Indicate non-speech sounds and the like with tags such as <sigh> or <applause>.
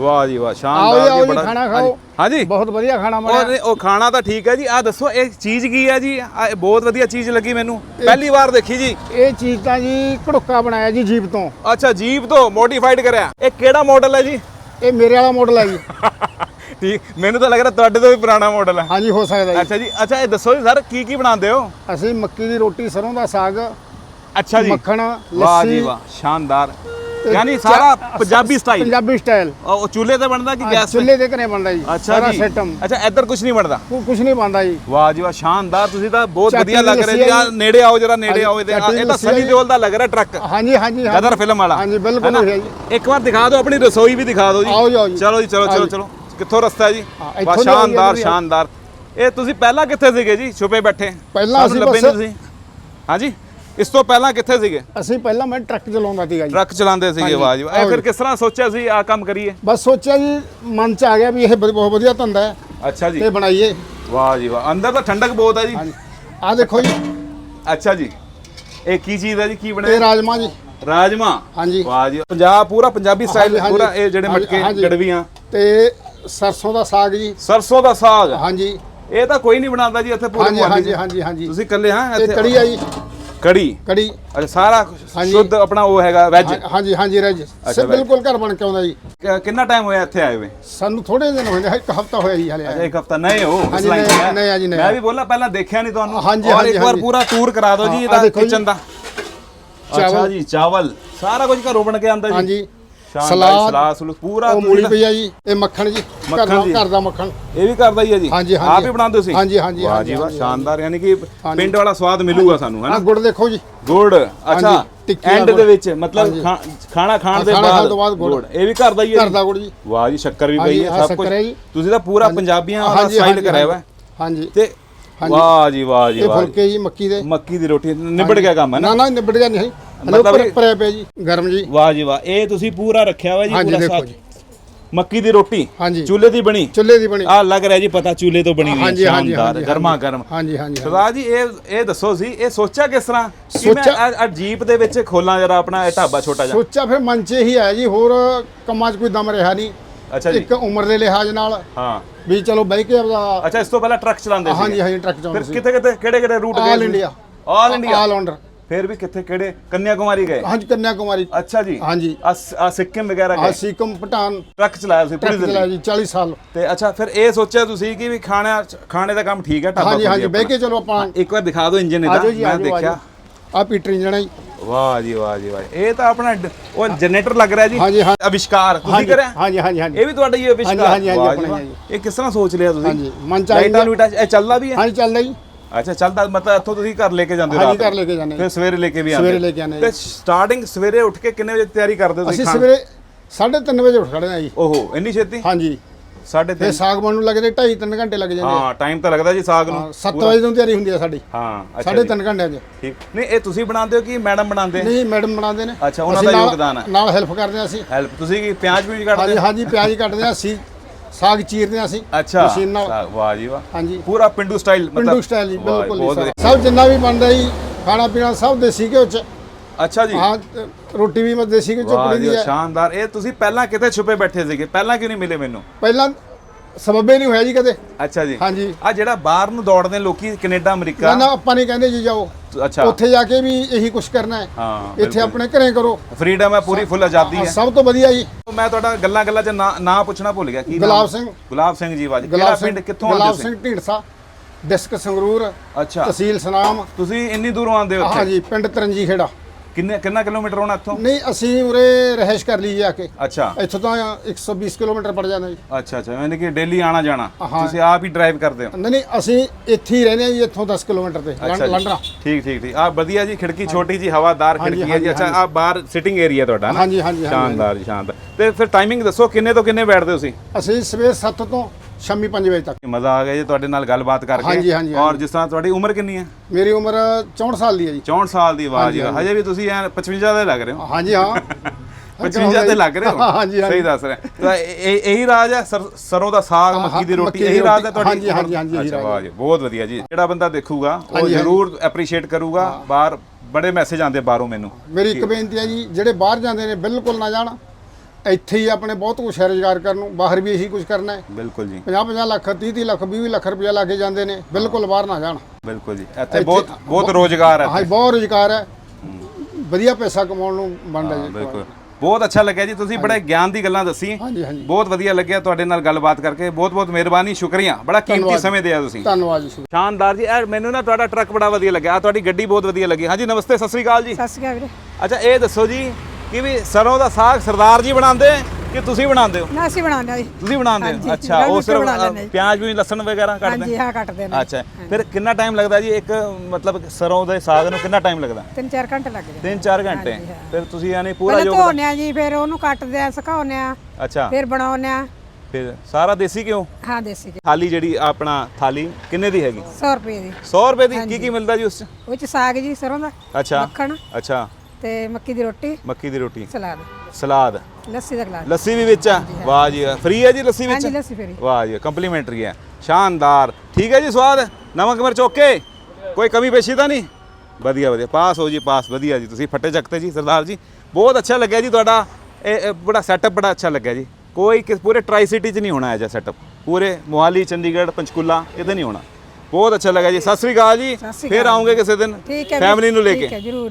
ਵਾਹ ਜੀ ਵਾਹ ਆਓ ਸ਼ਾਨਦਾਰ ਜੀ, ਆਓ ਜੀ ਜੀ, ਬੜਾ ਖਾਣਾ ਖਾਓ। ਹਾਂਜੀ। ਬਹੁਤ ਵਧੀਆ ਖਾਣਾ ਉਹ ਬਣਿਆ ਉਹ ਖਾਣਾ ਤਾਂ ਠੀਕ ਹੈ ਜੀ। ਆ ਦੱਸੋ ਇਹ ਚੀਜ਼ ਕੀ ਹੈ ਜੀ? ਆਹ ਇਹ ਬਹੁਤ ਵਧੀਆ ਚੀਜ਼ ਲੱਗੀ ਮੈਨੂੰ। ਪਹਿਲੀ ਵਾਰ ਦੇਖੀ ਜੀ। ਇਹ ਚੀਜ਼ ਤਾਂ ਜੀ ਘੜੁੱਕਾ ਬਣਾਇਆ ਜੀ ਜੀਪ ਤੋਂ। ਅੱਛਾ ਜੀਪ ਤੋਂ ਮੋਡੀਫਾਈਡ ਕਰਿਆ। ਇਹ ਕਿਹੜਾ ਮਾਡਲ ਹੈ ਜੀ? ਇਹ ਮੇਰੇ ਵਾਲਾ ਮਾਡਲ ਹੈ ਜੀ। <laughs> ਠੀਕ ਮੈਨੂੰ ਤਾਂ ਲੱਗ ਰਿਹਾ ਤੁਹਾਡੇ ਤੋਂ ਵੀ ਪੁਰਾਣਾ ਮਾਡਲ ਹੈ। ਹਾਂਜੀ ਹੋ ਸਕਦਾ ਜੀ। ਅੱਛਾ ਜੀ ਅੱਛਾ ਇਹ ਦੱਸੋ ਜੀ ਸਰ ਕੀ ਕੀ ਬਣਾਉਂਦੇ ਹੋ? ਅਸੀਂ ਮੱਕੀ ਦੀ ਰੋਟੀ ਸਰੋਂ ਦਾ ਸਾਗ ਅੱਛਾ ਜੀ। ਮੱਖਣ ਵਾਹ ਜੀ ਲੱਸੀ। ਵਾਹ ਸ਼ਾਨਦਾਰ। ਯਾਨੀ ਸਾਰਾ ਪੰਜਾਬੀ ਸਟਾਈਲ ਪੰਜਾਬੀ ਸਟਾਈਲ ਉਹ ਚੁੱਲ੍ਹੇ ਤੇ ਬਣਦਾ ਕਿ ਗੈਸ ਤੇ? ਚੁੱਲ੍ਹੇ ਦੇ ਘਰੇ ਬਣਦਾ ਜੀ ਸਾਰਾ ਸਿਸਟਮ ਅੱਛਾ ਇੱਧਰ ਕੁਝ ਨਹੀਂ ਬਣਦਾ? ਕੁਝ ਨਹੀਂ ਬਣਦਾ ਜੀ। ਵਾਹ ਜੀ ਵਾਹ ਸ਼ਾਨਦਾਰ ਤੁਸੀਂ ਤਾਂ ਬਹੁਤ ਵਧੀਆ ਲੱਗ ਰਿਹਾ ਜੀ। ਆ। ਨੇੜੇ ਆਓ ਜਰਾ ਨੇੜੇ ਆਓ ਇਹਦੇ। ਇਹ ਤਾਂ ਸਨੀ। ਦਿਓਲ ਦਾ ਲੱਗ ਰਿਹਾ ਟਰੱਕ। ਹਾਂਜੀ ਹਾਂਜੀ। ਗਦਰ ਫਿਲਮ ਵਾਲਾ। ਹਾਂਜੀ ਬਿਲਕੁਲ ਹੈ ਜੀ। ਇੱਕ ਵਾਰ ਦਿਖਾ ਦਿਓ ਆਪਣੀ ਰਸੋਈ ਵੀ ਦਿਖਾ ਦਿਓ ਜੀ। ਚਲੋ ਜੀ ਚਲੋ ਚਲੋ। ਚਲੋ। ਕਿੱਥੋਂ ਰਸਤਾ ਹੈ ਜੀ? ਵਾਹ ਸ਼ਾਨਦਾਰ। ਸ਼ਾਨਦਾਰ। ਇਹ ਤੁਸੀਂ ਪਹਿਲਾਂ ਕਿੱਥੇ ਸੀਗੇ ਜੀ? ਛੁਪੇ ਬੈਠੇ। ਪਹਿਲਾਂ ਅਸੀਂ ਲੱਭੇ ਨਹੀਂ ਤੁਸੀਂ। ਹਾਂਜੀ? ਇਸ ਤੋਂ ਪਹਿਲਾਂ ਕਿੱਥੇ ਸੀਗੇ? ਅਸੀਂ ਪਹਿਲਾਂ ਮੈਂ ਟਰੱਕ ਚਲਾਉਂਦਾ ਸੀਗਾ ਜੀ। ਟਰੱਕ ਚਲਾਉਂਦੇ ਸੀਗੇ ਹਾਂਜੀ, ਵਾਹ ਜੀ ਵਾਹ। ਇਹ ਫਿਰ। ਕਿਸ ਤਰ੍ਹਾਂ ਸੋਚਿਆ ਸੀ ਆ ਕੰਮ ਕਰੀਏ? ਬਸ ਸੋਚਿਆ ਜੀ ਮਨ ਚ ਆ ਗਿਆ ਵੀ ਇਹ ਬ- ਬਹੁਤ ਵਧੀਆ ਧੰਦਾ ਹੈ। ਅੱਛਾ ਜੀ। ਤੇ ਬਣਾਈਏ। ਵਾਹ ਜੀ ਵਾਹ। ਅੰਦਰ ਤਾਂ ਠੰਡਕ ਬਹੁਤ ਹੈ ਜੀ। ਹਾਂਜੀ। ਆ ਦੇਖੋ ਜੀ। ਅੱਛਾ ਜੀ। ਇਹ ਕੀ ਚੀਜ਼ ਹੈ ਜੀ ਕੀ ਇਹ ਬਣਿਆ ਰਾਜਮਾ ਜੀ। ਰਾਜਮਾ? ਹਾਂਜੀ। ਵਾਹ ਜੀ ਪੰਜਾਬ ਪੂਰਾ ਪੰਜਾਬੀ ਸਟਾਈਲ ਹਾਂਜੀ, ਪੂਰਾ। ਇਹ ਜਿਹੜੇ ਹਾਂਜੀ, ਮਟਕੇ ਹਾਂਜੀ। ਗੜਵੀਆਂ। ਤੇ ਸਰਸੋਂ ਦਾ ਸਾਗ ਜੀ। ਸਰਸੋਂ ਦਾ ਸਾਗ? ਹਾਂਜੀ। ਇਹ ਤਾਂ ਕੋਈ ਨਹੀਂ ਬਣਾਉਂਦਾ ਜੀ ਇੱਥੇ ਪੂਰੇ ਹਾਂਜੀ ਮੁਹੱਲੇ। ਹਾਂਜੀ ਹਾਂਜੀ ਤੁਸੀਂ ਇਕੱਲੇ ਹਾਂ ਤੇ ਕੜੀ ਆ ਜੀ। ਕੜੀ ਕੜੀ ਅੱਛਾ ਸਾਰਾ ਹਾਂਜੀ। ਸ਼ੁੱਧ ਆਪਣਾ ਉਹ ਹੈਗਾ ਵੈਜ ਹਾਂਜੀ ਹਾਂਜੀ ਰਜ ਅੱਛਾ। ਬਿਲਕੁਲ ਘਰ ਬਣ ਕੇ ਆਉਂਦਾ ਜੀ ਕਿੰਨਾ ਟਾਈਮ ਹੋਇਆ ਇੱਥੇ ਆਏ ਹੋਏ ਸਾਨੂੰ ਥੋੜੇ ਦਿਨ ਹੋਏ ਨੇ ਇੱਕ ਹਫਤਾ ਹੋਇਆ ਜੀ ਹਲੇ ਅੱਛਾ ਇੱਕ ਹਫਤਾ ਨਏ ਹੋ ਇਸ ਹਾਂਜੀ, line 'ਚ ਨਏ- ਹੈ। ਨਏ ਮੈਂ। ਵੀ ਬੋਲਾ ਪਹਿਲਾਂ ਦੇਖਿਆ ਨਹੀਂ ਤੁਹਾਨੂੰ ਹਾਂਜੀ, ਔਰ ਹਾਂਜੀ, ਇੱਕ ਵਾਰ ਹਾਂਜੀ। ਪੂਰਾ ਟੂਰ ਕਰਾ ਦਿਓ ਜੀ ਹਾਂ, ਇਹਦਾ ਆਹ ਦੇਖੋ ਜੀ। ਕਿਚਨ ਦਾ ਅੱਛਾ ਚਾਵਲ। ਜੀ ਚਾਵਲ ਸਾਰਾ ਕੁਝ ਘਰੋਂ ਬਣ ਕੇ ਆਂਦਾ ਜੀ ਹਾਂਜੀ ਸਲਾਦ ਸਲਾਦ ਸਲਾਦ ਸਲੂਦ ਪੂਰਾ ਉਹ ਮੂਲੀ ਪਈ ਆ ਜੀ ਇਹ ਮੱਖਣ ਜੀ ਘਰ ਮੱਖਣ ਦਾ ਜੀ। ਘਰ ਦਾ ਮੱਖਣ ਇਹ ਵੀ ਕਰਦਾ ਹੀ ਹੈ ਜੀ ਹਾਂਜੀ, ਆਪ ਹਾਂਜੀ। ਹੀ ਬਣਾਉਂਦੇ ਹੋ ਸੀ ਹਾਂਜੀ, ਹਾਂਜੀ, ਵਾਹ ਹਾਂਜੀ, ਜੀ ਵਾਹ ਹਾਂਜੀ, ਸ਼ਾਨਦਾਰ ਯਾਨੀ ਕਿ। ਪਿੰਡ ਵਾਲਾ ਸਵਾਦ ਮਿਲੂਗਾ ਸਾਨੂੰ ਹੈ ਆ ਨਾ ਗੁੜ ਦੇਖੋ ਜੀ ਗੁੜ ਅੱਛਾ ਟਿੱਕੀ ਦਾ ਐਂਡ ਗੁੜ। ਦੇ ਵਿੱਚ ਮਤਲਬ ਹਾਂਜੀ। ਖਾ- ਖਾਣਾ ਖਾਣ ਦੇ ਖਾਣਾ ਖਾਣ ਬਾਅਦ ਤੋਂ ਬਾਅਦ ਗੁੜ। ਇਹ ਵੀ ਘਰ ਦਾ ਹੀ ਹੈ ਘਰ ਜੀ? ਦਾ ਗੁੜ ਜੀ ਵਾਹ ਜੀ ਸ਼ੱਕਰ ਵੀ ਹਾਂਜੀ, ਪਈ ਹੈ ਸਭ ਕੁਝ ਸ਼ੱਕਰ ਹੈ ਜੀ। ਤੁਸੀਂ ਤਾਂ ਪੂਰਾ ਪੰਜਾਬੀਆਂ ਵਾਲਾ ਸਟਾਈਲ ਕਰਿਆ ਹੋਇਆ ਹੈ। ਹਾਂਜੀ ਤੇ। ਵਾਹ ਜੀ ਵਾਹ ਜੀ ਇਹ ਵਾਹ। ਫੁਲਕੇ ਜੀ ਮੱਕੀ ਦੇ। ਮੱਕੀ ਦੀ ਰੋਟੀ ਨਿਬੜ ਗਿਆ ਕੰਮ ਹੈ ਨਾ? ਨਾ ਨਾ ਨਿਬੜ ਗਿਆ ਨਹੀਂ। ਹਲੇ ਉੱਪਰ ਭਰਿਆ ਪਿਆ ਜੀ ਗਰਮ ਜੀ। ਵਾਹ ਜੀ ਵਾਹ। ਇਹ ਤੁਸੀਂ ਪੂਰਾ ਰੱਖਿਆ ਹੋਇਆ ਜੀ ਹਾਂਜੀ, ਪੂਰਾ ਦੇਖੋ ਸਾਥ ਜੀ। ਮੱਕੀ ਦੀ ਰੋਟੀ ਹਾਂਜੀ। ਚੁੱਲ੍ਹੇ ਦੀ ਬਣੀ। ਚੁੱਲ੍ਹੇ ਦੀ ਬਣੀ। ਆ ਲੱਗ ਰਿਹਾ ਜੀ ਪਤਾ ਚੁੱਲ੍ਹੇ ਤੋਂ ਬਣੀ ਹੋਈ ਹੈ ਹਾਂਜੀ ਹਾਂਜੀ ਸ਼ਾਨਦਾਰ ਹਾਂਜੀ। ਗਰਮਾ ਗਰਮ। ਹਾਂਜੀ ਹਾਂਜੀ ਸਰਦਾਰ ਜੀ ਇਹ ਇਹ ਦੱਸੋ ਸੀ ਇਹ ਸੋਚਿਆ ਕਿਸ ਤਰ੍ਹਾਂ? ਕਿ ਮੈਂ ਸੋਚਿਆ- ਆ ਜੀਪ ਦੇ ਵਿੱਚ ਖੋਲਾਂ ਜਰਾ ਆਪਣਾ ਇਹ ਢਾਬਾ ਛੋਟਾ ਜਿਹਾ। ਸੋਚਿਆ ਫਿਰ ਮਨ 'ਚ ਹੀ ਆਇਆ ਜੀ ਹੋਰ ਕੰਮਾਂ 'ਚ ਕੋਈ ਦਮ ਰਿਹਾ ਨਹੀਂ। ਅੱਛਾ ਜੀ। ਇੱਕ ਉਮਰ ਦੇ ਲਿਹਾਜ਼ ਨਾਲ ਹਾਂ। ਵੀ ਚਲੋ ਬਹਿ ਕੇ ਆਪਦਾ ਅੱਛਾ ਇਸ ਤੋਂ ਪਹਿਲਾਂ ਟਰੱਕ ਚਲਾਉਂਦੇ ਸੀ ਹਾਂਜੀ ਹਾਂਜੀ ਟਰੱਕ ਚਾਉਂਦੇ ਸੀ। ਕਿੱਥੇ ਕਿੱਥੇ ਕਿਹੜੇ ਕਿਹੜੇ ਰੂਟ ਗਏ all India all India all ਆਉਂਡਰ ਫਿਰ ਵੀ ਕਿੱਥੇ ਕਿਹੜੇ? ਕੰਨਿਆ ਕੁਮਾਰੀ ਗਏ? ਹਾਂਜੀ ਕੰਨਿਆ ਕੁਮਾਰੀ ਅੱਛਾ ਜੀ। ਹਾਂਜੀ। ਆ ਆ ਸਿੱਕਿਮ ਵਗੈਰਾ ਆ ਗਏ ਸੀਕਮ ਪਟਾਨ ਟਰੱਕ ਚਲਾਇਆ ਸੀ ਪੂਰੀ ਜ਼ਿੰਦਗੀ ਜੀ 40 ਸਾਲ। ਤੇ ਅੱਛਾ ਫਿਰ ਇਹ ਸੋਚਿਆ ਤੁਸੀਂ ਕਿ ਵੀ ਖਾਣਾ ਖਾਣੇ ਦਾ ਕੰਮ ਠੀਕ ਹੈ ਢਾਬਾ ਹਾਂਜੀ ਹਾਂਜੀ ਬਹਿ। ਕੇ ਚਲੋ ਆਪਾਂ ਇੱਕ ਵਾਰ ਦਿਖਾ ਦਿਓ ਇੰਜਨ ਇਹਦਾ ਮੈਂ ਦੇਖਿਆ। ਆ ਪੀਟਰ ਇੰਜਣ ਹੈ ਵਾਹ ਜੀ ਵਾਹ ਜੀ ਵਾਹ ਇਹ ਤਾਂ ਆਪਣਾ ਡ- ਉਹ ਜਨਰੇਟਰ ਲੱਗ ਰਿਹਾ ਜੀ। ਹਾਂਜੀ, ਹਾਂ। ਅਵਿਸ਼ਕਾਰ ਤੁਸੀਂ ਹਾਂਜੀ ਕਰਿਆ? ਹਾਂਜੀ ਹਾਂਜੀ ਹਾਂਜੀ। ਇਹ ਵੀ ਤੁਹਾਡਾ ਹੀ ਅਵਿਸ਼ਕਾਰ। ਹਾਂਜੀ, ਹਾਂਜੀ, ਵਾਹ ਆਪਣਾ ਜੀ। ਹੀ ਹੈ ਇਹ ਕਿਸ ਤਰ੍ਹਾਂ ਸੋਚ ਲਿਆ ਤੁਸੀਂ? ਹਾਂਜੀ ਮਨ ਚ ਆਇਆ ਲੂਟਾਂ ਇਹ ਚੱਲਦਾ ਵੀ ਹੈ? ਹਾਂਜੀ ਚੱਲਦਾ ਜੀ। ਅੱਛਾ ਚੱਲਦਾ ਮਤਲਬ ਇੱਥੋਂ ਤੁਸੀਂ ਘਰ ਲੈ ਕੇ ਜਾਂਦੇ ਹੋ ਹਾਂਜੀ ਰਾਤ ਘਰ ਲੈ ਕੇ ਜਾਂਦੇ ਫਿਰ ਸਵੇਰੇ ਲੈ ਕੇ ਵੀ ਆਉਂਦੇ ਸਵੇਰੇ ਲੈ ਕੇ ਆਉਂਦੇ ਤੇ ਸਟਾਰਟਿੰਗ ਸਵੇਰੇ ਉੱਠ ਕੇ ਕਿੰਨੇ ਵਜੇ ਤਿਆਰੀ ਕਰਦੇ ਹੋ ਤੁਸੀਂ ਅਸੀਂ ਖਾਣ? ਸਵੇਰੇ 3:30 ਵਜੇ ਉੱਠ ਖੜੇ ਆ ਜੀ। ਓਹੋ ਇੰਨੀ ਛੇਤੀ? ਹਾਂਜੀ। ਸਾਢੇ ਤੇ ਤਿੰਨ। ਸਾਗ ਬਣਨ ਨੂੰ ਲੱਗਦੇ 2.5 3 ਘੰਟੇ ਲੱਗ ਜਾਂਦੇ ਹਾਂ ਟਾਈਮ ਤਾਂ ਲੱਗਦਾ ਜੀ ਸਾਗ ਨੂੰ 7 ਵਜੇ ਤੋਂ ਤਿਆਰੀ ਹੁੰਦੀ ਆ ਸਾਡੀ। ਹਾਂ ਅੱਛਾ ਸਾਢੇ ਜੀ, ਤਿੰਨ ਘੰਟਿਆਂ 'ਚ। ਠੀਕ। ਨਹੀਂ ਇਹ ਤੁਸੀਂ ਬਣਾਉਂਦੇ ਹੋ ਕਿ ਮੈਡਮ ਬਣਾਉਂਦੇ? ਨਹੀਂ ਮੈਡਮ ਬਣਾਉਂਦੇ ਨੇ। ਅੱਛਾ, ਉਹਨਾਂ ਅਸੀਂ ਦਾ ਨਾਲ- ਯੋਗਦਾਨ ਹੈ। ਨਾਲ ਹੈਲਪ ਕਰਦੇ ਆ ਅਸੀਂ। ਹੈਲਪ ਤੁਸੀਂ ਕੀ ਪਿਆਜ਼ ਵੀ ਕੱਟਦੇ ਹਾਂਜੀ ਹੋ? ਹਾਂਜੀ ਪਿਆਜ਼ ਕੱਟਦੇ ਆ ਅਸੀਂ। ਸਾਗ ਚੀਰਦੇ ਆ ਅਸੀਂ। ਅੱਛਾ। ਮਸ਼ੀਨ ਨਾਲ ਸਾਗ, ਵਾਹ ਜੀ ਵਾਹ। ਹਾਂਜੀ। ਪੂਰਾ ਪਿੰਡੂ ਸਟਾਈਲ ਪਿੰਡੂ ਸਟਾਈਲ ਜੀ ਬਿਲਕੁਲ ਜੀ। ਸਾਰਾ। ਸਭ ਜਿੰਨਾ ਵੀ ਬਣਦਾ ਜੀ ਖਾਣਾ ਪੀਣਾ ਸਭ ਦੇਸੀ ਘਿਓ ਚ। ਅੱਛਾ ਜੀ। ਹਾਂ ਤੇ ਰੋਟੀ ਵੀ ਮੈਂ ਦੇਸੀ ਘਿਓ ਵਾਹ ਪੜੀ ਜੀ ਦੀ ਹੈ। ਸ਼ਾਨਦਾਰ। ਇਹ ਤੁਸੀਂ ਪਹਿਲਾਂ ਕਿਤੇ ਛੁਪੇ ਬੈਠੇ ਸੀਗੇ? ਪਹਿਲਾਂ ਕਿਉਂ ਨਹੀਂ ਮਿਲੇ ਮੈਨੂੰ? ਪਹਿਲਾਂ ਸਬੱਬੇ ਨਹੀਂ ਹੋਇਆ ਜੀ ਕਦੇ। ਅੱਛਾ ਜੀ। ਹਾਂਜੀ। ਆ ਜਿਹੜਾ ਬਾਹਰ ਨੂੰ ਦੌੜਦੇ ਲੋਕੀ ਕੈਨੇਡਾ ਨਾ ਅਮਰੀਕਾ। ਨਾ ਆਪਾਂ ਨਹੀਂ ਕਹਿੰਦੇ ਜੀ ਜਾਓ। ਅੱਛਾ। ਉੱਥੇ ਜਾ ਕੇ ਵੀ ਇਹੀ ਕੁਝ ਕਰਨਾ ਹੈ। ਹਾਂ ਇੱਥੇ ਆਪਣੇ ਘਰੇ ਕਰੋ। ਫਰੀडम ਹੈ ਪੂਰੀ ਫੁੱਲ ਆਜ਼ਾਦੀ ਹਾਂ, ਹੈ। ਸਭ ਤੋਂ ਵਧੀਆ ਜੀ। ਮੈਂ ਤੁਹਾਡਾ ਗੱਲਾਂ ਗੱਲਾਂ ਚ ਨਾਂ ਨਾਂ ਪੁੱਛਣਾ ਭੁੱਲ ਗਿਆ। ਕੀ ਨਾਮ? ਗੁਲਾਬ ਸਿੰਘ। ਗੁਲਾਬ ਸਿੰਘ ਜੀ ਵਾਜ ਕਿਹੜਾ ਪਿੰਡ? ਕਿੱਥੋਂ ਗੁਲਾਬ ਆਉਂਦੇ ਸਿੰਘ ਢੀਂਡਸਾ। ਡਿਸਕ ਸੰਗਰੂਰ। ਅੱਛਾ। ਤਹਿਸੀਲ ਸਨਾਮ। ਤੁਸੀਂ ਇੰਨੀ ਦੂਰੋਂ ਆਉਂਦੇ ਹੋ ਇੱਥੇ ਹਾਂਜੀ ਪਿੰਡ ਤਰੰਜੀ ਖੇੜਾ ਕਿੰਨੇ ਕਿੰਨਾ ਕਿਲੋਮੀਟਰ ਹੋਣਾ ਇੱਥੋਂ? ਨਹੀਂ ਅਸੀਂ ਉਰੇ ਰਹਿਸ਼ ਕਰ ਲਈ ਜਾ ਕੇ। ਅੱਛਾ। ਇੱਥੋਂ ਤਾਂ 120 ਕਿਲੋਮੀਟਰ ਪੜ ਜਾਂਦਾ ਜੀ। ਅੱਛਾ ਅੱਛਾ ਯਾਨੀ ਕਿ ਡੇਲੀ ਆਣਾ ਜਾਣਾ। ਤੁਸੀਂ ਆਪ ਹੀ ਡਰਾਈਵ ਕਰਦੇ ਹੋ। ਨਹੀਂ ਨਹੀਂ ਅਸੀਂ ਇੱਥੇ ਹੀ ਰਹਿੰਦੇ ਆ ਜੀ ਇੱਥੋਂ 10 ਕਿਲੋਮੀਟਰ ਤੇ ਲੰਡਰਾ। ਠੀਕ ਠੀਕ ਠੀਕ। ਆ ਵਧੀਆ ਜੀ ਖਿੜਕੀ ਛੋਟੀ ਜੀ ਹਵਾਦਾਰ ਖਿੜਕੀ ਹੈ ਜੀ। ਅੱਛਾ ਆ ਬਾਹਰ ਸਿਟਿੰਗ ਏਰੀਆ ਤੁਹਾਡਾ ਹਾਂਜੀ ਹਾਂਜੀ ਸ਼ਾਨਦਾਰ ਸ਼ਾਨਦਾਰ। ਤੇ ਫਿਰ ਟਾਈਮਿੰਗ ਦੱਸੋ ਕਿੰਨੇ ਤੋਂ ਕਿੰਨੇ ਬੈਠਦੇ ਹੋ ਤੁਸੀਂ? ਅਸੀਂ ਸਵੇਰ 7 ਤੋਂ ਸ਼ਾਮੀ 5 ਵਜੇ ਤੱਕ। ਮਜ਼ਾ ਆ ਗਿਆ ਜੀ ਤੁਹਾਡੇ ਨਾਲ ਗੱਲਬਾਤ ਕਰਕੇ। ਹਾਂਜੀ, ਹਾਂਜੀ, ਔਰ ਜਿਸ ਤਰ੍ਹਾਂ ਤੁਹਾਡੀ ਉਮਰ ਕਿੰਨੀ ਹੈ? ਮੇਰੀ ਉਮਰ 64 ਸਾਲ ਦੀ ਹੈ ਜੀ। 64 ਸਾਲ ਦੀ ਆਵਾਜ਼ ਹੈ ਹਜੇ। ਵੀ ਤੁਸੀਂ ਐ 55 ਦੇ ਲੱਗ ਰਹੇ ਹੋ। ਹਾਂਜੀ ਹਾਂ। <laughs> 55 ਤੇ ਲੱਗ ਰਹੇ ਹੋ? ਹਾਂਜੀ ਹਾਂਜੀ। ਸਹੀ ਦੱਸ ਰਹੇ। ਤਾਂ ਇਹ- ਇਹ- ਇਹੀ ਰਾਜ ਹੈ? ਸਰ- ਸਰੋਂ ਦਾ ਸਾਗ ਹਾਂ, ਮੱਕੀ ਦੀ ਰੋਟੀ ਮੱਕੀ ਦੀ ਇਹੀ ਰਾਜ ਹੈ ਰੋਟੀ। ਤੁਹਾਡੀ? ਹਾਂਜੀ, ਹਾਂਜੀ, ਹਾਂਜੀ, ਇਹੀ ਅੱਛਾ, ਰਾਜ ਵਾਹ ਜੀ ਬਹੁਤ ਵਧੀਆ ਜੀ। ਜਿਹੜਾ ਬੰਦਾ ਦੇਖੂਗਾ ਉਹ ਹਾਂਜੀ, ਜ਼ਰੂਰ ਐਪਰੀਸ਼ੀਏਟ ਕਰੂਗਾ। ਬਾਹਰ ਬੜੇ ਮੈਸੇਜ ਆਉਂਦੇ ਬਾਹਰੋਂ ਮੈਨੂੰ। ਮੇਰੀ ਇੱਕ ਬੇਨਤੀ ਹੈ ਜੀ ਜਿਹੜੇ ਬਾਹਰ ਜਾਂਦੇ ਨੇ ਬਿਲਕੁਲ ਨਾ ਜਾਣ। ਇੱਥੇ ਹੀ ਆਪਣੇ ਬਹੁਤ ਕੁਛ ਹੈ ਰੁਜ਼ਗਾਰ ਕਰਨ ਨੂੰ ਬਾਹਰ ਵੀ ਇਹੀ ਕੁਝ ਕਰਨਾ ਹੈ। ਬਿਲਕੁਲ ਜੀ। 50 50 ਲੱਖ 30 30 ਲੱਖ 20 ਲੱਖ ਰੁਪਇਆ ਲਾ ਕੇ ਜਾਂਦੇ ਨੇ ਬਿਲਕੁਲ ਬਾਹਰ ਨਾ ਜਾਣ। ਬਿਲਕੁਲ ਜੀ। ਇੱਥੇ ਬਹੁਤ ਬਹੁਤ ਰੋਜ਼ਗਾਰ ਹੈ ਹਾਂ ਬਹੁਤ ਰੁਜ਼ਗਾਰ ਹੈ। ਵਧੀਆ ਪੈਸਾ ਕਮਾਉਣ ਨੂੰ ਬਣਦਾ ਜੀ। ਬਿਲਕੁਲ। ਬਹੁਤ ਅੱਛਾ ਲੱਗਿਆ ਜੀ। ਤੁਸੀਂ ਬੜੇ ਗਿਆਨ ਦੀ ਗੱਲਾਂ ਦੱਸੀ। ਹਾਂਜੀ ਹਾਂਜੀ। ਬਹੁਤ ਵਧੀਆ ਲੱਗਿਆ ਤੁਹਾਡੇ ਨਾਲ ਗੱਲਬਾਤ ਕਰਕੇ। ਬਹੁਤ ਬਹੁਤ ਮਿਹਰਬਾਨੀ ਸ਼ੁਕਰੀਆ। ਬੜਾ ਕੀਮਤੀ। ਸਮੇਂ ਦਿਆ ਤੁਸੀਂ। ਧੰਨਵਾਦ ਜੀ ਸ਼ਾਨਦਾਰ ਜੀ। ਇਹ ਮੈਨੂੰ ਨਾ ਤੁਹਾਡਾ ਟਰੱਕ ਬੜਾ ਵਧੀਆ ਲੱਗਿਆ। ਤੁਹਾਡੀ ਗੱਡੀ ਬਹੁਤ ਵਧੀਆ ਲੱਗੀ। ਹਾਂਜੀ ਨਮਸਤੇ ਸਤਿ ਸ੍ਰੀ ਅਕਾਲ ਜੀ। ਸਤਿ ਸ਼੍ਰੀ ਅਕਾਲ ਵੀਰੇ। ਅੱਛਾ ਇਹ ਦੱਸੋ ਜੀ। ਕਿ ਵੀ ਸਰੋਂ ਦਾ ਸਾਗ ਸਰਦਾਰ ਜੀ ਬਣਾਉਂਦੇ ਕਿ ਤੁਸੀਂ ਬਣਾਉਂਦੇ ਹੋ? ਨਾ ਅਸੀਂ ਬਣਾਉਂਦੇ ਹਾਂ ਜੀ। ਤੁਸੀਂ ਬਣਾਉਂਦੇ ਹੋ? ਹਾਂਜੀ, ਅੱਛਾ ਰਲ ਉਹ ਮਿਲ ਕੇ ਸਿਰਫ ਬਣਾ ਅ, ਲੈਂਦੇ ਜੀ। ਪਿਆਜ਼ ਵੀ ਲਸਣ ਵਗੈਰਾ ਕੱਟਦੇ ਹਾਂਜੀ ਹਾਂ? ਕੱਟਦੇ ਨੇ ਅੱਛਾ ਫਿਰ ਕਿੰਨਾ ਟਾਈਮ ਲੱਗਦਾ ਜੀ? ਇੱਕ ਮਤਲਬ ਸਰੋਂ ਦੇ ਸਾਗ ਨੂੰ ਕਿੰਨਾ ਟਾਈਮ ਲੱਗਦਾ? ਤਿੰਨ ਚਾਰ ਘੰਟੇ ਲੱਗ ਜਾਂਦੇ। 3-4 ਘੰਟੇ। ਹਾਂਜੀ, ਹਾਂ। ਫਿਰ ਤੁਸੀਂ ਯਾਨੀ ਪੂਰਾ ਪਹਿਲਾਂ ਯੋਗ ਧੋਨੇ ਆ ਜੀ ਫਿਰ ਉਹਨੂੰ ਕੱਟਦੇ ਆ ਸੁਕਾਉਂਦੇ ਆ ਅੱਛਾ। ਫਿਰ ਬਣਾਉਂਦੇ ਆ ਫਿਰ ਸਾਰਾ ਦੇਸੀ ਕਿਉਂ ਹਾਂ ਦੇਸੀ ਘਿਓ। ਥਾਲੀ ਜਿਹੜੀ ਆਪਣਾ ਥਾਲੀ ਕਿੰਨੇ ਦੀ ਹੈਗੀ? 100 ਰੁਪਏ ਦੀ। 100 ਰੁਪਏ ਦੀ? ਕੀ ਕੀ ਮਿਲਦਾ ਜੀ ਉਸ ਚ? ਉਹ ਚ ਸਾਗ ਜੀ ਸਰੋਂ ਦਾ ਅੱਛਾ। ਮੱਖਣ। ਅੱਛਾ। ਤੇ ਮੱਕੀ ਦੀ ਰੋਟੀ ਮੱਕੀ ਦੀ ਰੋਟੀ। ਸਲਾਦ। ਸਲਾਦ। ਲੱਸੀ ਦਾ ਗਲਾਸ। ਲੱਸੀ ਵੀ ਵਿੱਚ ਆ? ਵਾਹ ਜੀ ਫ੍ਰੀ ਹੈ ਜੀ ਲੱਸੀ ਵਿੱਚ? ਹਾਂਜੀ ਲੱਸੀ ਫੇਰੀ। ਵਾਹ ਜੀ ਕੰਪਲੀਮੈਂਟਰੀ ਹੈ। ਸ਼ਾਨਦਾਰ। ਠੀਕ ਹੈ ਜੀ ਸਵਾਦ? ਨਮਕ ਮਿਰਚ ਓਕੇ? ਕੋਈ ਕਮੀ ਪੇਸ਼ੀ ਤਾਂ ਨਹੀਂ? ਵਧੀਆ ਵਧੀਆ। ਪਾਸ ਹੋ ਜੀ ਪਾਸ। ਵਧੀਆ ਜੀ। ਤੁਸੀਂ ਫੱਟੇ ਚੱਕਤੇ ਜੀ ਸਰਦਾਰ ਜੀ। ਬਹੁਤ ਅੱਛਾ ਲੱਗਿਆ ਜੀ ਤੁਹਾਡਾ। ਇਹ ਬੜਾ ਸੈਟਅਪ ਬੜਾ ਅੱਛਾ ਲੱਗਿਆ ਜੀ। ਕੋਈ ਕਿਸ ਪੂਰੇ ਟਰਾਈ ਸਿਟੀ 'ਚ ਨਹੀਂ ਹੋਣਾ ਇਹ ਜਿਹਾ ਸੈਟਅਪ ਪੂਰੇ ਮੋਹਾਲੀ ਚੰਡੀਗੜ੍ਹ ਪੰਚਕੂਲਾ ਕਿਤੇ ਨਹੀਂ ਹੋਣਾ। ਬਹੁਤ ਅੱਛਾ ਲੱਗਾ ਜੀ। ਸਤਿ ਸ੍ਰੀ ਅਕਾਲ ਜੀ। ਫਿਰ। ਆਉਂਗੇ ਕਿਸੇ ਦਿਨ। ਫੈਮਿਲੀ ਨੂੰ ਲੈ ਠੀਕ ਕੇ। ਹੈ ਜਰੂਰ।